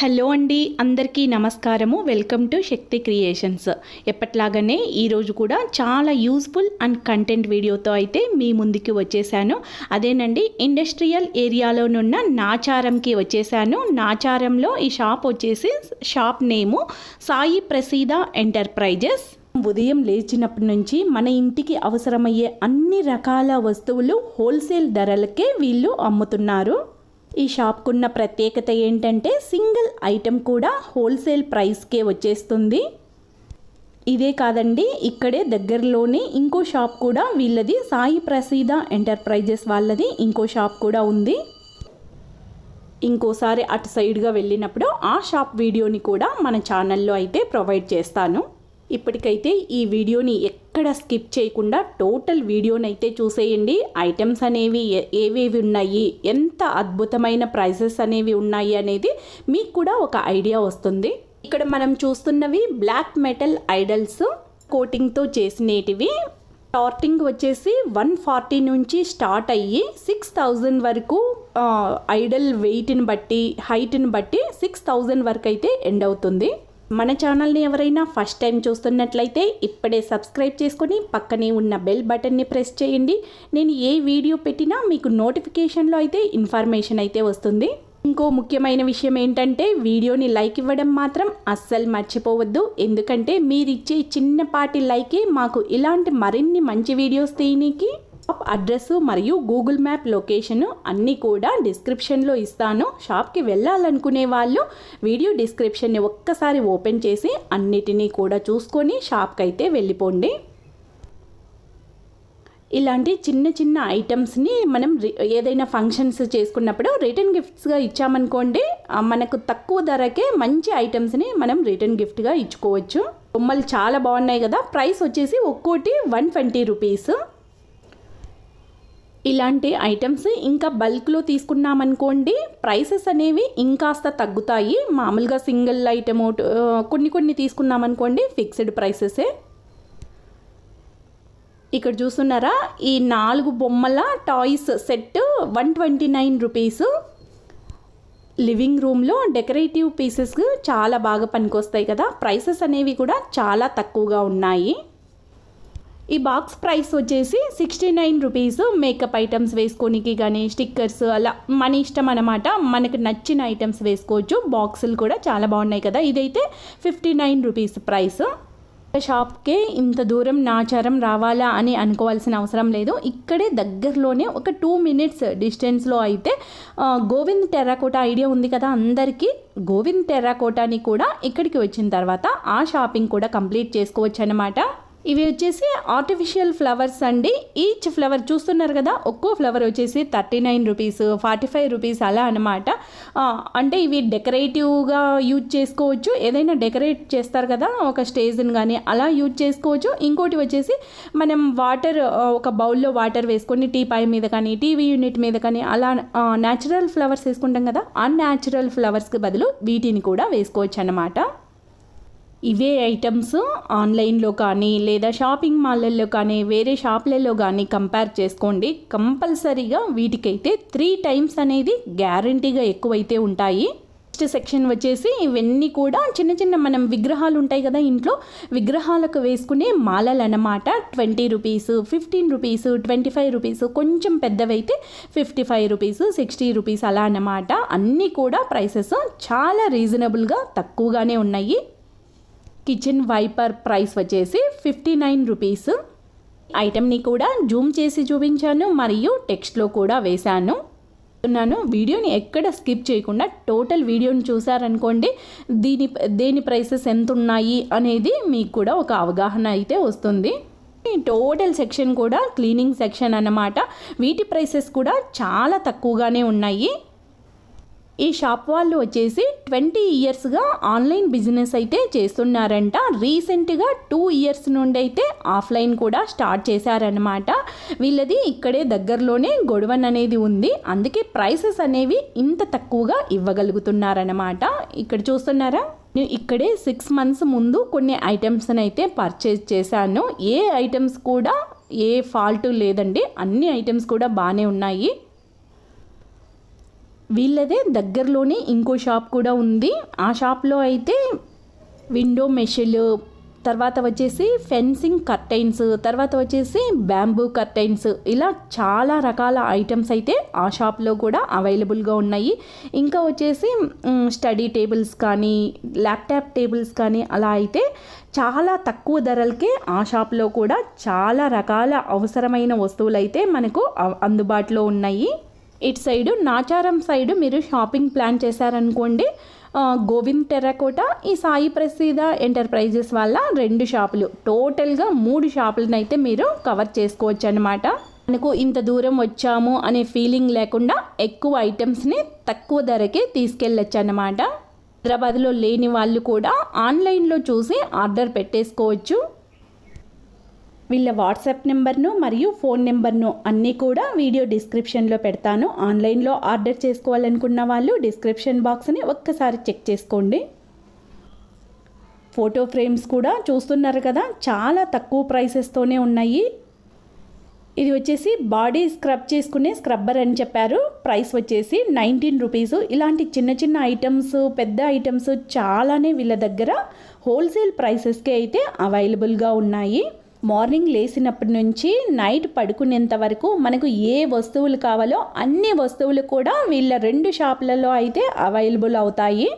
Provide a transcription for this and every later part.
Hello అండి అందరికీ నమస్కారము. వెల్కమ్ టు శక్తి క్రియేషన్స్ ఎప్పట్లాగానే ఈరోజు కూడా చాలా యూస్ఫుల్ అండ్ కంటెంట్ వీడియోతో అయితే మీ ముందుకి వచ్చేసాను. అదేనండి ఇండస్ట్రియల్ ఏరియాలోనున్న నాచారంకి వచ్చేసాను. నాచారంలో ఈ షాప్ వచ్చేసి షాప్ నేము సాయి ప్రసీద ఎంటర్ప్రైజెస్. ఉదయం లేచినప్పటి నుంచి మన ఇంటికి అవసరమయ్యే అన్ని రకాల వస్తువులు హోల్సేల్ ధరలకే వీళ్ళు అమ్ముతున్నారు. ఈ షాప్కున్న ప్రత్యేకత ఏంటంటే సింగిల్ ఐటెం కూడా హోల్సేల్ ప్రైస్కే వచ్చేస్తుంది. ఇదే కాదండి ఇక్కడే దగ్గరలోనే ఇంకో షాప్ కూడా వీళ్ళది. సాయి ప్రసీద ఎంటర్ప్రైజెస్ వాళ్ళది ఇంకో షాప్ కూడా ఉంది. ఇంకోసారి అటు సైడ్గా వెళ్ళినప్పుడు ఆ షాప్ వీడియోని కూడా మన ఛానల్లో అయితే ప్రొవైడ్ చేస్తాను. ఇప్పటికైతే ఈ వీడియోని ఎక్కడ స్కిప్ చేయకుండా టోటల్ వీడియోని అయితే చూసేయండి. ఐటమ్స్ అనేవి ఏ- ఏవేవి ఉన్నాయి? ఎంత అద్భుతమైన ప్రైజెస్ అనేవి ఉన్నాయి అనేది మీకు కూడా ఒక ఐడియా వస్తుంది. ఇక్కడ మనం చూస్తున్నవి బ్లాక్ మెటల్ ఐడల్స్ కోటింగ్తో చేసినటివి. స్టార్టింగ్ వచ్చేసి వన్ ఫార్టీ నుంచి స్టార్ట్ అయ్యి సిక్స్ థౌజండ్ వరకు ఐడల్ వెయిట్ని బట్టి హైట్ని బట్టి సిక్స్ థౌజండ్ వరకు అయితే ఎండ్ అవుతుంది. మన ఛానల్ని ఎవరైనా ఫస్ట్ టైం చూస్తున్నట్లయితే ఇప్పుడే సబ్స్క్రైబ్ చేసుకొని పక్కనే ఉన్న బెల్ బటన్ని ప్రెస్ చేయండి. నేను ఏ వీడియో పెట్టినా మీకు నోటిఫికేషన్లో అయితే ఇన్ఫర్మేషన్ అయితే వస్తుంది. ఇంకో ముఖ్యమైన విషయం ఏంటంటే వీడియోని లైక్ ఇవ్వడం మాత్రం అస్సలు మర్చిపోవద్దు. ఎందుకంటే మీరిచ్చే చిన్నపాటి లైకే మాకు ఇలాంటి మరిన్ని మంచి వీడియోస్ తీయనీకి షాప్ అడ్రస్ మరియు గూగుల్ మ్యాప్ లొకేషన్ అన్నీ కూడా డిస్క్రిప్షన్లో ఇస్తాను. షాప్కి వెళ్ళాలనుకునే వాళ్ళు వీడియో డిస్క్రిప్షన్ని ఒక్కసారి ఓపెన్ చేసి అన్నిటినీ కూడా చూసుకొని షాప్కి అయితే వెళ్ళిపోండి. ఇలాంటి చిన్న చిన్న ఐటమ్స్ని మనం ఏదైనా ఫంక్షన్స్ చేసుకున్నప్పుడు రిటర్న్ గిఫ్ట్స్గా ఇచ్చామనుకోండి మనకు తక్కువ ధరకే మంచి ఐటమ్స్ని మనం రిటర్న్ గిఫ్ట్గా ఇచ్చుకోవచ్చు. బొమ్మలు చాలా బాగున్నాయి కదా ప్రైస్ వచ్చేసి ఒక్కోటి వన్ ట్వంటీ రూపీస్. ఇలాంటి ఐటమ్స్ ఇంకా బల్క్లో తీసుకున్నామనుకోండి ప్రైసెస్ అనేవి ఇంకాస్త తగ్గుతాయి. మామూలుగా సింగిల్ ఐటమ్ కొన్ని కొన్ని తీసుకున్నామనుకోండి ఫిక్స్డ్ ప్రైసెసే ఇక్కడ చూస్తున్నారా ఈ నాలుగు బొమ్మల toys set one twenty nine rupees living రూమ్లో డెకరేటివ్ పీసెస్ చాలా బాగా పనికొస్తాయి కదా. ప్రైసెస్ అనేవి కూడా చాలా తక్కువగా ఉన్నాయి. ఈ బాక్స్ ప్రైస్ వచ్చేసి sixty nine rupees makeup items వేసుకోనికి కానీ స్టిక్కర్స్ అలా మన ఇష్టం అనమాట మనకు నచ్చిన ఐటమ్స్ వేసుకోవచ్చు. బాక్సులు కూడా చాలా బాగున్నాయి కదా. ఇదైతే ఫిఫ్టీ నైన్ రూపీస్ ప్రైస్ షాప్కే ఇంత దూరం నాచారం రావాలా అని అనుకోవాల్సిన అవసరం లేదు. ఇక్కడే దగ్గరలోనే ఒక టూ మినిట్స్ డిస్టెన్స్లో అయితే గోవింద్ టెర్రాకోటా ఐడియా ఉంది కదా అందరికీ. గోవింద్ టెర్రాకోటాని కూడా ఇక్కడికి వచ్చిన తర్వాత ఆ షాపింగ్ కూడా కంప్లీట్ చేసుకోవచ్చు అనమాట ఇవి వచ్చేసి ఆర్టిఫిషియల్ ఫ్లవర్స్ అండి. ఈచ్ ఫ్లవర్ చూస్తున్నారు కదా ఒక్కో ఫ్లవర్ వచ్చేసి thirty nine rupees forty five rupees అలా అనమాట అంటే ఇవి డెకరేటివ్గా యూజ్ చేసుకోవచ్చు. ఏదైనా డెకరేట్ చేస్తారు కదా ఒక స్టేజ్ని కానీ అలా యూజ్ చేసుకోవచ్చు. ఇంకోటి వచ్చేసి మనం వాటర్ ఒక బౌల్లో వాటర్ వేసుకొని టీ పై మీద కానీ టీవీ యూనిట్ మీద కానీ అలా న్యాచురల్ ఫ్లవర్స్ వేసుకుంటాం కదా అన్యాచురల్ ఫ్లవర్స్కి బదులు వీటిని కూడా వేసుకోవచ్చు అన్నమాట. ఇవే ఐటమ్స్ ఆన్లైన్లో కానీ లేదా షాపింగ్ మాల్లలో కానీ వేరే షాప్లలో కానీ కంపేర్ చేసుకోండి. కంపల్సరీగా వీటికైతే త్రీ టైమ్స్ అనేది గ్యారంటీగా ఎక్కువైతే ఉంటాయి. నెక్స్ట్ సెక్షన్ వచ్చేసి ఇవన్నీ కూడా చిన్న చిన్న మనం విగ్రహాలు ఉంటాయి కదా ఇంట్లో. విగ్రహాలకు వేసుకునే మాలలు అన్నమాట. Twenty rupees fifteen rupees twenty five rupees కొంచెం పెద్దవైతే fifty five rupees sixty rupees అలా అన్నమాట. అన్నీ కూడా ప్రైసెస్ చాలా రీజనబుల్గా తక్కువగానే ఉన్నాయి. కిచెన్ వైపర్ ప్రైస్ వచ్చేసి ఫిఫ్టీ నైన్ రూపీస్. ఐటెంని కూడా జూమ్ చేసి చూపించాను మరియు టెక్స్ట్లో కూడా వేశాను. చెప్తున్నాను వీడియోని ఎక్కడ స్కిప్ చేయకుండా టోటల్ వీడియోని చూసారనుకోండి దీని దేని ప్రైసెస్ ఎంత ఉన్నాయి అనేది మీకు కూడా ఒక అవగాహన అయితే వస్తుంది. ఈ టోటల్ సెక్షన్ కూడా క్లీనింగ్ సెక్షన్ అన్నమాట. వీటి ప్రైసెస్ కూడా చాలా తక్కువగానే ఉన్నాయి. ఈ షాప్ వాళ్ళు వచ్చేసి ట్వంటీ ఇయర్స్గా ఆన్లైన్ బిజినెస్ అయితే చేస్తున్నారంట. రీసెంట్గా టూ ఇయర్స్ నుండి అయితే ఆఫ్లైన్ కూడా స్టార్ట్ చేశారనమాట వీళ్ళది ఇక్కడే దగ్గరలోనే గొడవన్ అనేది ఉంది. అందుకే ప్రైసెస్ అనేవి ఇంత తక్కువగా ఇవ్వగలుగుతున్నారనమాట ఇక్కడ చూస్తున్నారా? నేను ఇక్కడే సిక్స్ మంత్స్ ముందు కొన్ని ఐటమ్స్ని అయితే పర్చేజ్ చేశాను. ఏ ఐటమ్స్ కూడా ఏ ఫాల్ట్ లేదండి. అన్ని ఐటమ్స్ కూడా బాగానే ఉన్నాయి. వీళ్ళదే దగ్గరలోనే ఇంకో షాప్ కూడా ఉంది. ఆ షాప్లో అయితే విండో మెషిల్ తర్వాత వచ్చేసి ఫెన్సింగ్ కర్టైన్స్ తర్వాత వచ్చేసి బ్యాంబూ కర్టైన్స్ ఇలా చాలా రకాల ఐటమ్స్ అయితే ఆ షాప్లో కూడా అవైలబుల్గా ఉన్నాయి. ఇంకా వచ్చేసి స్టడీ టేబుల్స్ కానీ ల్యాప్టాప్ టేబుల్స్ కానీ అలా అయితే చాలా తక్కువ ధరలకే ఆ షాప్లో కూడా చాలా రకాల అవసరమైన వస్తువులు అయితే మనకు అందుబాటులో ఉన్నాయి. ఇటు సైడు నాచారం సైడు మీరు షాపింగ్ ప్లాన్ చేశారనుకోండి గోవింద్ టెర్రకోట ఈ సాయి ప్రసీద ఎంటర్ప్రైజెస్ వల్ల రెండు షాపులు. టోటల్గా మూడు షాపులను అయితే మీరు కవర్ చేసుకోవచ్చు అనమాట మనకు ఇంత దూరం వచ్చాము అనే ఫీలింగ్ లేకుండా ఎక్కువ ఐటమ్స్ని తక్కువ ధరకే తీసుకెళ్ళచ్చు అనమాట హైదరాబాద్లో లేని వాళ్ళు కూడా ఆన్లైన్లో చూసి ఆర్డర్ పెట్టేసుకోవచ్చు. వీళ్ళ వాట్సాప్ నెంబర్ను మరియు ఫోన్ నెంబర్ను అన్నీ కూడా వీడియో డిస్క్రిప్షన్లో పెడతాను. ఆన్లైన్లో ఆర్డర్ చేసుకోవాలనుకున్న వాళ్ళు డిస్క్రిప్షన్ బాక్స్ని ఒక్కసారి చెక్ చేసుకోండి. ఫోటో ఫ్రేమ్స్ కూడా చూస్తున్నారు కదా చాలా తక్కువ ప్రైసెస్తోనే ఉన్నాయి. ఇది వచ్చేసి బాడీ స్క్రబ్ చేసుకునే స్క్రబ్బర్ అని చెప్పారు. ప్రైస్ వచ్చేసి నైన్టీన్ రూపీస్. ఇలాంటి చిన్న చిన్న ఐటమ్స్ పెద్ద ఐటమ్స్ చాలానే వీళ్ళ దగ్గర హోల్సేల్ ప్రైసెస్కే అయితే అవైలబుల్గా ఉన్నాయి. మార్నింగ్ లేచినప్పటి నుంచి నైట్ పడుకునేంత వరకు మనకు ఏ వస్తువులు కావాలో అన్ని వస్తువులు కూడా వీళ్ళ రెండు షాపులలో అయితే అవైలబుల్ అవుతాయి.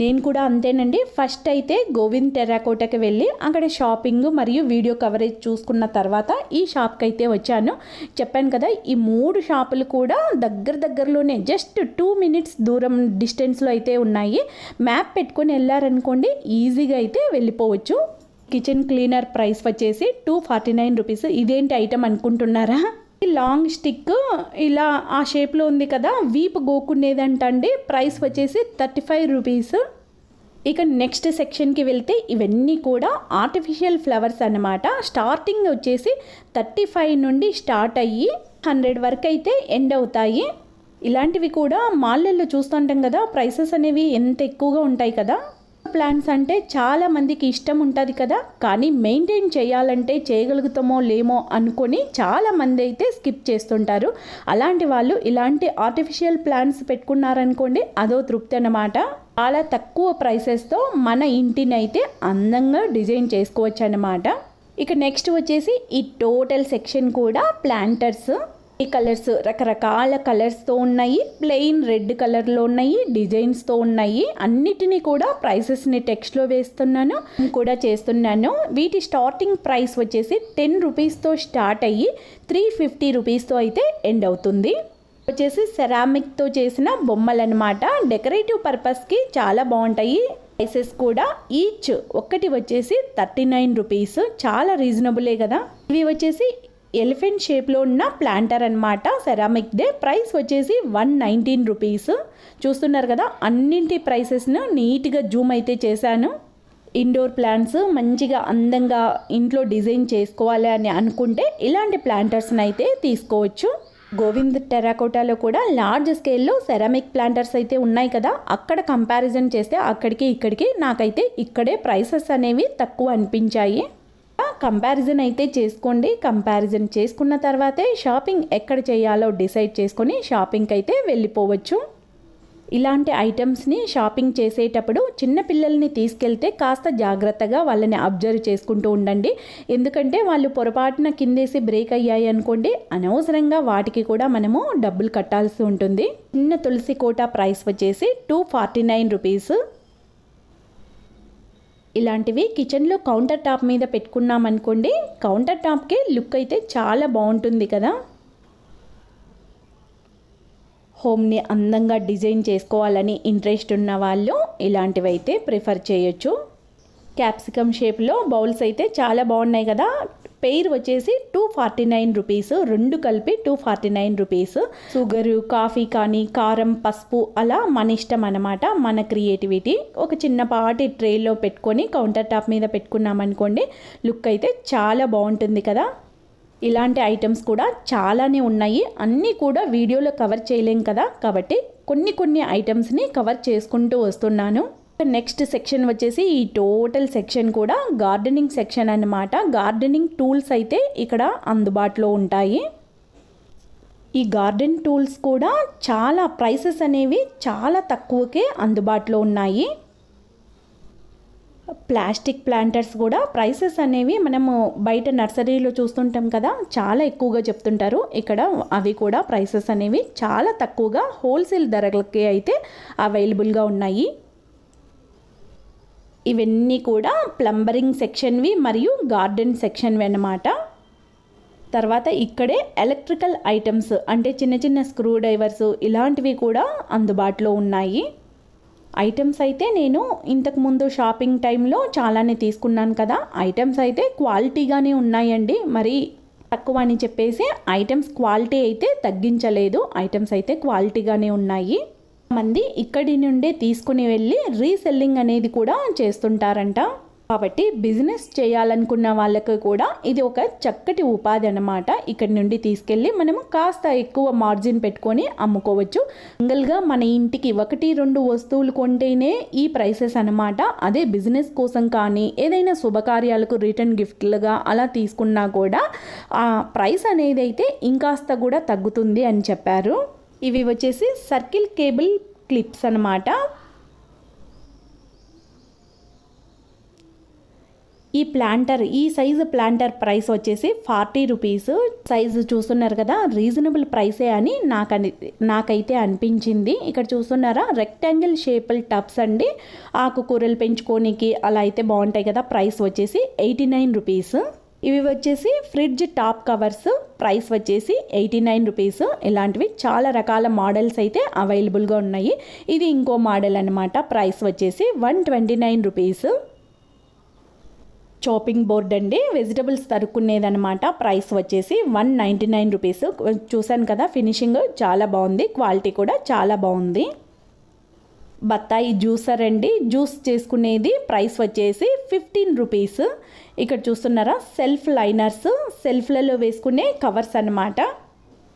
నేను కూడా అంతేనండి. ఫస్ట్ అయితే గోవింద్ టెరాకోటకి వెళ్ళి అక్కడ షాపింగ్ మరియు వీడియో కవరేజ్ చూసుకున్న తర్వాత ఈ షాప్కి అయితే వచ్చాను. చెప్పాను కదా ఈ మూడు షాపులు కూడా దగ్గర దగ్గరలోనే జస్ట్ టూ మినిట్స్ దూరం డిస్టెన్స్లో అయితే ఉన్నాయి. మ్యాప్ పెట్టుకొని వెళ్ళారనుకోండి ఈజీగా అయితే వెళ్ళిపోవచ్చు. కిచెన్ క్లీనర్ ప్రైస్ వచ్చేసి టూ ఫార్టీ నైన్ రూపీస్ ఇదేంటి ఐటమ్ అనుకుంటున్నారా? లాంగ్ స్టిక్ ఇలా ఆ షేప్లో ఉంది కదా వీపు గోకునేదంటండి. ప్రైస్ వచ్చేసి థర్టీ ఫైవ్ రూపీస్ ఇక నెక్స్ట్ సెక్షన్కి వెళ్తే ఇవన్నీ కూడా ఆర్టిఫిషియల్ ఫ్లవర్స్ అన్నమాట. స్టార్టింగ్ వచ్చేసి థర్టీ ఫైవ్ నుండి స్టార్ట్ అయ్యి హండ్రెడ్ వరకు అయితే ఎండ్ అవుతాయి. ఇలాంటివి కూడా మాళ్ళల్లో చూస్తుంటాం కదా ప్రైసెస్ అనేవి ఎంత ఎక్కువగా ఉంటాయి కదా. ప్లాంట్స్ అంటే చాలా మందికి ఇష్టం ఉంటుంది కదా. కానీ మెయింటైన్ చేయాలంటే చేయగలుగుతామో లేమో అనుకొని చాలా మంది అయితే స్కిప్ చేస్తుంటారు. అలాంటి వాళ్ళు ఇలాంటి ఆర్టిఫిషియల్ ప్లాంట్స్ పెట్టుకున్నారనుకోండి అదో తృప్తి అన్నమాట. చాలా తక్కువ ప్రైసెస్తో మన ఇంటిని అయితే అందంగా డిజైన్ చేసుకోవచ్చు అన్నమాట ఇక నెక్స్ట్ వచ్చేసి ఈ టోటల్ సెక్షన్ కూడా ప్లాంటర్స్ ఈ కలర్స్ రకరకాల కలర్స్తో ఉన్నాయి. ప్లెయిన్ రెడ్ కలర్లో ఉన్నాయి. డిజైన్స్తో ఉన్నాయి. అన్నిటినీ కూడా ప్రైసెస్ని టెక్స్ట్లో వేస్తున్నాను. కూడా చేస్తున్నాను. వీటి స్టార్టింగ్ ప్రైస్ వచ్చేసి టెన్ రూపీస్తో స్టార్ట్ అయ్యి త్రీ ఫిఫ్టీ రూపీస్తో అయితే ఎండ్ అవుతుంది. వచ్చేసి సెరామిక్తో చేసిన బొమ్మలు అనమాట డెకరేటివ్ పర్పస్కి చాలా బాగుంటాయి. ప్రైసెస్ కూడా ఈచ్ ఒక్కటి వచ్చేసి థర్టీ నైన్ రూపీస్. చాలా రీజనబులే కదా. ఇవి వచ్చేసి ఎలిఫెంట్ షేప్లో ఉన్న ప్లాంటర్ అనమాట సెరామిక్ డే ప్రైస్ వచ్చేసి వన్ నైన్టీన్ రూపీస్. చూస్తున్నారు కదా అన్నింటి ప్రైసెస్ను నీట్గా జూమ్ అయితే చేశాను. ఇండోర్ ప్లాంట్స్ మంచిగా అందంగా ఇంట్లో డిజైన్ చేసుకోవాలి అని అనుకుంటే ఇలాంటి ప్లాంటర్స్ని అయితే తీసుకోవచ్చు. గోవింద్ టెరాకోటాలో కూడా లార్జ్ స్కేల్లో సెరామిక్ ప్లాంటర్స్ అయితే ఉన్నాయి కదా అక్కడ కంపారిజన్ చేస్తే అక్కడికి ఇక్కడికి నాకైతే ఇక్కడే ప్రైసెస్ అనేవి తక్కువ అనిపించాయి. కంపారిజన్ అయితే చేసుకోండి. కంపారిజన్ చేసుకున్న తర్వాతే షాపింగ్ ఎక్కడ చేయాలో డిసైడ్ చేసుకొని షాపింగ్కి అయితే వెళ్ళిపోవచ్చు. ఇలాంటి ఐటమ్స్ని షాపింగ్ చేసేటప్పుడు చిన్నపిల్లల్ని తీసుకెళ్తే కాస్త జాగ్రత్తగా వాళ్ళని అబ్జర్వ్ చేసుకుంటూ ఉండండి. ఎందుకంటే వాళ్ళు పొరపాటున కిందేసి బ్రేక్ అయ్యాయి అనుకోండి అనవసరంగా వాటికి కూడా మనము డబ్బులు కట్టాల్సి ఉంటుంది. చిన్న తులసి కోట ప్రైస్ వచ్చేసి టూ ఫార్టీ నైన్ రూపీస్ ఇలాంటివి కిచెన్లో కౌంటర్ టాప్ మీద పెట్టుకున్నామనుకోండి కౌంటర్ టాప్కి లుక్ అయితే చాలా బాగుంటుంది కదా. హోమ్ని అందంగా డిజైన్ చేసుకోవాలని ఇంట్రెస్ట్ ఉన్న వాళ్ళు ఇలాంటివి అయితే ప్రిఫర్ చేయొచ్చు క్యాప్సికమ్ షేప్లో బౌల్స్ అయితే చాలా బాగున్నాయి కదా. పెయిర్ వచ్చేసి టూ ఫార్టీ నైన్ రూపీస్ రెండు కలిపి two forty nine rupees sugar coffee కానీ కారం పసుపు అలా మన ఇష్టం అన్నమాట మన క్రియేటివిటీ ఒక చిన్నపాటి ట్రేలో పెట్టుకొని కౌంటర్ టాప్ మీద పెట్టుకున్నామనుకోండి లుక్ అయితే చాలా బాగుంటుంది కదా. ఇలాంటి ఐటమ్స్ కూడా చాలానే ఉన్నాయి. అన్నీ కూడా వీడియోలో కవర్ చేయలేం కదా. కాబట్టి కొన్ని కొన్ని ఐటమ్స్ని కవర్ చేసుకుంటూ వస్తున్నాను. నెక్స్ట్ సెక్షన్ వచ్చేసి ఈ టోటల్ సెక్షన్ కూడా గార్డెనింగ్ సెక్షన్ అన్నమాట. గార్డెనింగ్ టూల్స్ అయితే ఇక్కడ అందుబాటులో ఉంటాయి. ఈ గార్డెన్ టూల్స్ కూడా చాలా ప్రైసెస్ అనేవి చాలా తక్కువకే అందుబాటులో ఉన్నాయి. ప్లాస్టిక్ ప్లాంటర్స్ కూడా ప్రైసెస్ అనేవి మనము బయట నర్సరీలో చూస్తుంటాం కదా చాలా ఎక్కువగా చెప్తుంటారు. ఇక్కడ అవి కూడా ప్రైసెస్ అనేవి చాలా తక్కువగా హోల్సేల్ ధరలకి అయితే అవైలబుల్గా ఉన్నాయి. ఇవన్నీ కూడా ప్లంబరింగ్ సెక్షన్వి మరియు గార్డెన్ సెక్షన్వి అన్నమాట. తర్వాత ఇక్కడే ఎలక్ట్రికల్ ఐటమ్స్ అంటే చిన్న చిన్న స్క్రూ డ్రైవర్స్ ఇలాంటివి కూడా అందుబాటులో ఉన్నాయి. ఐటమ్స్ అయితే నేను ఇంతకుముందు షాపింగ్ టైంలో చాలానే తీసుకున్నాను కదా. ఐటమ్స్ అయితే క్వాలిటీగానే ఉన్నాయండి. మరి తక్కువ అని చెప్పేసి ఐటమ్స్ క్వాలిటీ అయితే తగ్గించలేదు. ఐటమ్స్ అయితే క్వాలిటీగానే ఉన్నాయి. మంది ఇక్కడి నుండే తీసుకుని వెళ్ళి రీసెల్లింగ్ అనేది కూడా చేస్తుంటారంట. కాబట్టి బిజినెస్ చేయాలనుకున్న వాళ్ళకి కూడా ఇది ఒక చక్కటి ఉపాధి అన్నమాట. ఇక్కడి నుండి తీసుకెళ్ళి మనము కాస్త ఎక్కువ మార్జిన్ పెట్టుకొని అమ్ముకోవచ్చు. సింగిల్గా మన ఇంటికి ఒకటి రెండు వస్తువులు కొంటేనే ఈ ప్రైసెస్ అనమాట అదే బిజినెస్ కోసం కానీ ఏదైనా శుభకార్యాలకు రిటర్న్ గిఫ్ట్లుగా అలా తీసుకున్నా కూడా ఆ ప్రైస్ అనేది అయితే ఇంకాస్త కూడా తగ్గుతుంది అని చెప్పారు. ఇవి వచ్చేసి సర్కిల్ కేబుల్ క్లిప్స్ అన్నమాట. ఈ ప్లాంటర్ ఈ సైజు ప్లాంటర్ ప్రైస్ వచ్చేసి ఫార్టీ రూపీస్. సైజు చూస్తున్నారు కదా రీజనబుల్ ప్రైసే అని నాకు అని నాకైతే అనిపించింది. ఇక్కడ చూస్తున్నారా రెక్టాంగిల్ షేపుల్ టబ్స్ అండి. ఆకుకూరలు పెంచుకోనికి అలా అయితే బాగుంటాయి కదా ప్రైస్ వచ్చేసి ఎయిటీ నైన్ రూపీస్. ఇవి వచ్చేసి ఫ్రిడ్జ్ టాప్ కవర్స్ ప్రైస్ వచ్చేసి ఎయిటీ నైన్ రూపీస్. ఇలాంటివి చాలా రకాల మోడల్స్ అయితే అవైలబుల్గా ఉన్నాయి. ఇది ఇంకో మోడల్ అనమాట ప్రైస్ వచ్చేసి one twenty nine rupees. Chopping board అండి. వెజిటబుల్స్ తరుక్కునేదనమాట ప్రైస్ వచ్చేసి వన్ నైంటీ నైన్ రూపీస్. చూశాను కదా ఫినిషింగ్ చాలా బాగుంది. క్వాలిటీ కూడా చాలా బాగుంది. బత్తాయి జ్యూసర్ అండి. జ్యూస్ చేసుకునేది ప్రైస్ వచ్చేసి ఫిఫ్టీన్ రూపీస్. ఇక్కడ చూస్తున్నారా? Self liners. సెల్ఫ్లలో వేసుకునే కవర్స్ అన్నమాట.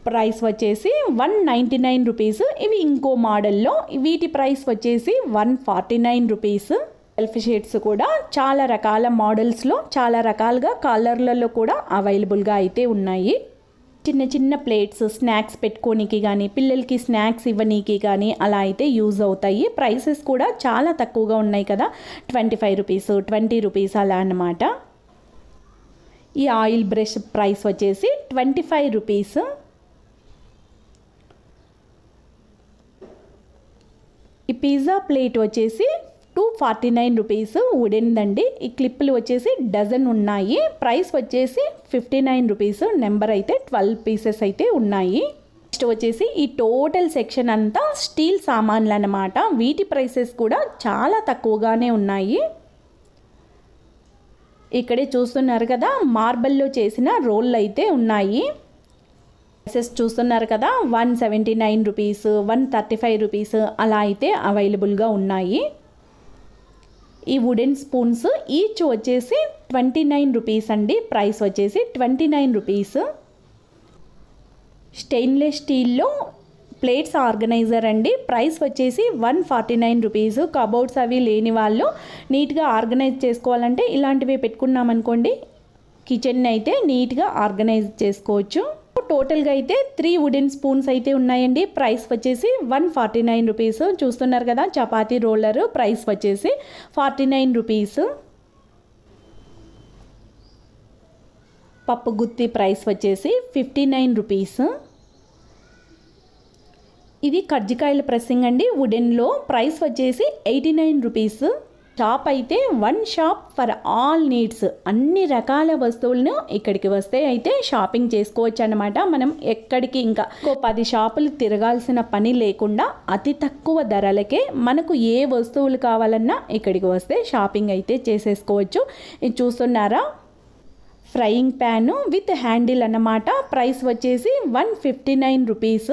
ప్రైస్ వచ్చేసి వన్ నైంటీ నైన్ రూపీస్. ఇవి ఇంకో మోడల్లో. వీటి ప్రైస్ వచ్చేసి one forty nine rupees. Self shades కూడా చాలా రకాల మోడల్స్లో చాలా రకాలుగా కలర్లలో కూడా అవైలబుల్గా అయితే ఉన్నాయి. చిన్న చిన్న ప్లేట్స్ స్నాక్స్ పెట్టుకోనికి కానీ పిల్లలకి స్నాక్స్ ఇవ్వనీకి కానీ అలా అయితే యూజ్ అవుతాయి. ప్రైసెస్ కూడా చాలా తక్కువగా ఉన్నాయి కదా. Twenty five rupees twenty rupees అలా అన్నమాట. ఈ ఆయిల్ బ్రష్ ప్రైస్ వచ్చేసి ట్వంటీ ఫైవ్ రూపీస్. ఈ పిజ్జా ప్లేట్ వచ్చేసి టూ ఫార్టీ నైన్ రూపీస్ వుడెన్దండి ఈ క్లిప్పులు వచ్చేసి డజన్ ఉన్నాయి. ప్రైస్ వచ్చేసి ఫిఫ్టీ నైన్ రూపీస్. నెంబర్ అయితే ట్వెల్వ్ పీసెస్ అయితే ఉన్నాయి. నెక్స్ట్ వచ్చేసి ఈ టోటల్ సెక్షన్ అంతా స్టీల్ సామాన్లు అన్నమాట. వీటి ప్రైసెస్ కూడా చాలా తక్కువగానే ఉన్నాయి. ఇక్కడే చూస్తున్నారు కదా మార్బల్లో చేసిన రోళ్ళు అయితే ఉన్నాయి. ప్రైసెస్ చూస్తున్నారు కదా one seventy nine rupees one thirty five rupees అలా అయితే అవైలబుల్గా ఉన్నాయి. ఈ వుడెన్ స్పూన్స్ ఈచ్ వచ్చేసి ట్వంటీ నైన్ రూపీస్ అండి. ప్రైస్ వచ్చేసి ట్వంటీ నైన్ రూపీస్ స్టెయిన్లెస్ స్టీల్లో ప్లేట్స్ ఆర్గనైజర్ అండి. ప్రైస్ వచ్చేసి one forty nine rupees cupboards అవి లేని వాళ్ళు నీట్గా ఆర్గనైజ్ చేసుకోవాలంటే ఇలాంటివి పెట్టుకున్నామనుకోండి కిచెన్ అయితే నీట్గా ఆర్గనైజ్ చేసుకోవచ్చు. టోటల్గా అయితే త్రీ వుడెన్ స్పూన్స్ అయితే ఉన్నాయండి. ప్రైస్ వచ్చేసి వన్ ఫార్టీ నైన్ రూపీస్. చూస్తున్నారు కదా చపాతీ రోలర్ ప్రైస్ వచ్చేసి ఫార్టీ నైన్ రూపీస్. పప్పు గుత్తి ప్రైస్ వచ్చేసి ఫిఫ్టీ నైన్ రూపీస్. ఇది కజ్జికాయల ప్రెస్సింగ్ అండి. వుడెన్లో ప్రైస్ వచ్చేసి ఎయిటీ నైన్ రూపీస్. షాప్ అయితే one shop for all needs. అన్ని రకాల వస్తువులను ఇక్కడికి వస్తే అయితే షాపింగ్ చేసుకోవచ్చు అనమాట మనం ఎక్కడికి ఇంకా ఇంకో పది షాపులు తిరగాల్సిన పని లేకుండా అతి తక్కువ ధరలకే మనకు ఏ వస్తువులు కావాలన్నా ఇక్కడికి వస్తే షాపింగ్ అయితే చేసేసుకోవచ్చు. ఇది చూస్తున్నారా? ఫ్రైయింగ్ ప్యాను విత్ హ్యాండిల్ అన్నమాట. ప్రైస్ వచ్చేసి one fifty nine rupees.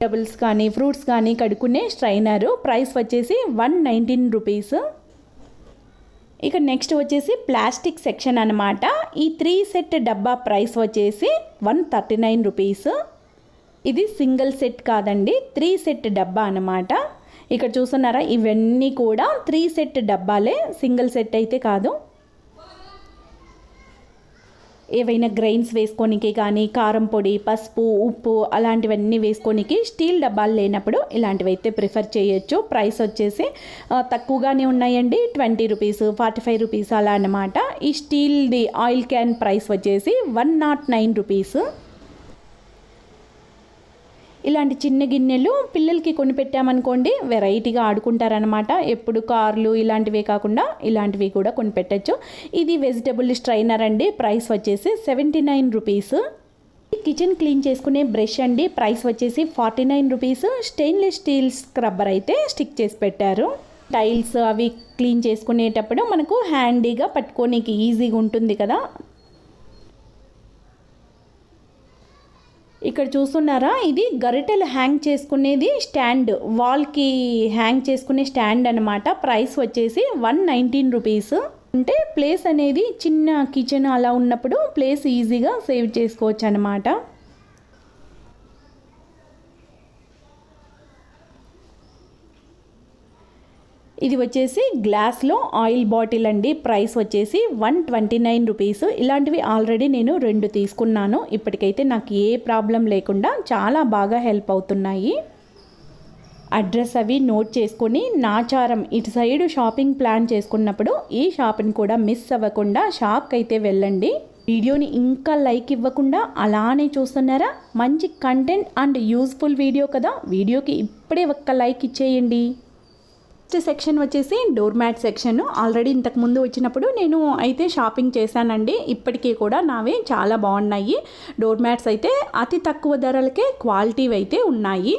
Vegetables కానీ ఫ్రూట్స్ కానీ కడుక్కునే స్ట్రైనరు. ప్రైస్ వచ్చేసి వన్ నైన్టీన్ రూపీస్. ఇక నెక్స్ట్ వచ్చేసి ప్లాస్టిక్ సెక్షన్ అనమాట ఈ త్రీ సెట్ డబ్బా ప్రైస్ వచ్చేసి వన్ థర్టీ నైన్ రూపీస్. ఇది సింగిల్ సెట్ కాదండి త్రీ సెట్ డబ్బా అనమాట ఇక్కడ చూస్తున్నారా ఇవన్నీ కూడా త్రీ సెట్ డబ్బాలే సింగిల్ సెట్ అయితే కాదు. ఏవైనా గ్రైన్స్ వేసుకోనికి కానీ కారం పొడి పసుపు ఉప్పు అలాంటివన్నీ వేసుకోనికి స్టీల్ డబ్బాలు లేనప్పుడు ఇలాంటివి అయితే ప్రిఫర్ చేయొచ్చు. ప్రైస్ వచ్చేసి తక్కువగానే ఉన్నాయండి. Twenty rupees forty five rupees అలా అన్నమాట. ఈ స్టీల్ది ఆయిల్ క్యాన్ ప్రైస్ వచ్చేసి వన్ నాట్ నైన్ రూపీస్. ఇలాంటి చిన్న గిన్నెలు పిల్లలకి కొని పెట్టామనుకోండి వెరైటీగా ఆడుకుంటారనమాట ఎప్పుడు కార్లు ఇలాంటివే కాకుండా ఇలాంటివి కూడా కొని పెట్టచ్చు. ఇది వెజిటబుల్ స్ట్రైనర్ అండి ప్రైస్ వచ్చేసి seventy nine rupees. Kitchen clean చేసుకునే బ్రష్ అండి ప్రైస్ వచ్చేసి forty nine rupees. Stainless steel scrubber అయితే స్టిక్ చేసి పెట్టారు. టైల్స్ అవి క్లీన్ చేసుకునేటప్పుడు మనకు హ్యాండీగా పట్టుకోనికి ఈజీగా ఉంటుంది కదా. ఇక్కడ చూస్తున్నారా? ఇది గరిటెలు హ్యాంగ్ చేసుకునేది స్టాండ్ వాల్కి హ్యాంగ్ చేసుకునే స్టాండ్ అనమాట ప్రైస్ వచ్చేసి వన్ నైన్టీన్ రూపీస్ అంటే ప్లేస్ అనేది చిన్న కిచెన్ అలా ఉన్నప్పుడు ప్లేస్ ఈజీగా సేవ్ చేసుకోవచ్చు అనమాట ఇది వచ్చేసి గ్లాస్లో ఆయిల్ బాటిల్ అండి. ప్రైస్ వచ్చేసి వన్ ట్వంటీ నైన్ రూపీస్. ఇలాంటివి ఆల్రెడీ నేను రెండు తీసుకున్నాను. ఇప్పటికైతే నాకు ఏ ప్రాబ్లం లేకుండా చాలా బాగా హెల్ప్ అవుతున్నాయి. అడ్రస్ అవి నోట్ చేసుకొని నాచారం ఇటు సైడ్ షాపింగ్ ప్లాన్ చేసుకున్నప్పుడు ఈ షాప్ని కూడా మిస్ అవ్వకుండా షాప్కి అయితే వెళ్ళండి. వీడియోని ఇంకా లైక్ ఇవ్వకుండా అలానే చూస్తున్నారా? మంచి కంటెంట్ అండ్ యూస్ఫుల్ వీడియో కదా. వీడియోకి ఇప్పుడే ఒక్క లైక్ ఇచ్చేయండి. నెక్స్ట్ సెక్షన్ వచ్చేసి డోర్ మ్యాట్ సెక్షన్. ఆల్రెడీ ఇంతకు ముందు వచ్చినప్పుడు నేను అయితే షాపింగ్ చేశానండి. ఇప్పటికీ కూడా నావి చాలా బాగున్నాయి. డోర్ మ్యాట్స్ అయితే అతి తక్కువ ధరలకే క్వాలిటీవి అయితే ఉన్నాయి.